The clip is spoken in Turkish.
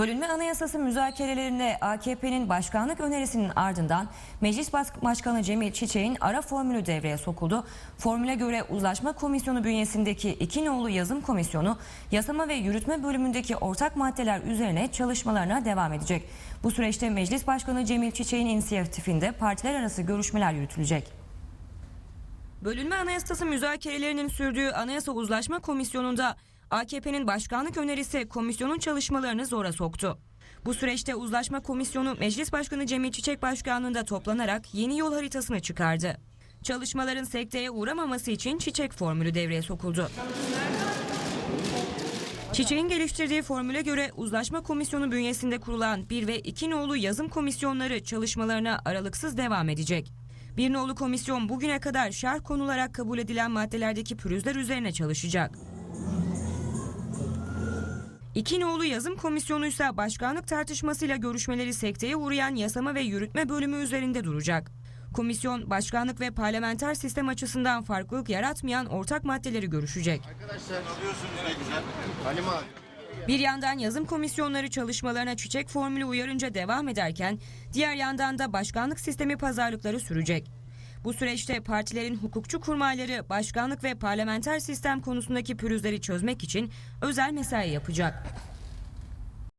Bölünme Anayasası müzakerelerinde AKP'nin başkanlık önerisinin ardından Meclis Başkanı Cemil Çiçek'in ara formülü devreye sokuldu. Formüle göre Uzlaşma Komisyonu bünyesindeki iki nolu yazım komisyonu yasama ve yürütme bölümündeki ortak maddeler üzerine çalışmalarına devam edecek. Bu süreçte Meclis Başkanı Cemil Çiçek'in inisiyatifinde partiler arası görüşmeler yürütülecek. Bölünme Anayasası müzakerelerinin sürdüğü Anayasa Uzlaşma Komisyonu'nda AKP'nin başkanlık önerisi komisyonun çalışmalarını zora soktu. Bu süreçte Uzlaşma Komisyonu Meclis Başkanı Cemil Çiçek Başkanlığı'nda toplanarak yeni yol haritasını çıkardı. Çalışmaların sekteye uğramaması için çiçek formülü devreye sokuldu. Çiçek'in geliştirdiği formüle göre Uzlaşma Komisyonu bünyesinde kurulan 1 ve 2 nolu yazım komisyonları çalışmalarına aralıksız devam edecek. Bir nolu komisyon bugüne kadar şerh konularak kabul edilen maddelerdeki pürüzler üzerine çalışacak. İki nolu yazım komisyonu ise başkanlık tartışmasıyla görüşmeleri sekteye uğrayan yasama ve yürütme bölümü üzerinde duracak. Komisyon başkanlık ve parlamenter sistem açısından farklılık yaratmayan ortak maddeleri görüşecek. Arkadaşlar alıyorsunuz ne güzel. Halim abi. Bir yandan yazım komisyonları çalışmalarına çiçek formülü uyarınca devam ederken diğer yandan da başkanlık sistemi pazarlıkları sürecek. Bu süreçte partilerin hukukçu kurmayları başkanlık ve parlamenter sistem konusundaki pürüzleri çözmek için özel mesai yapacak.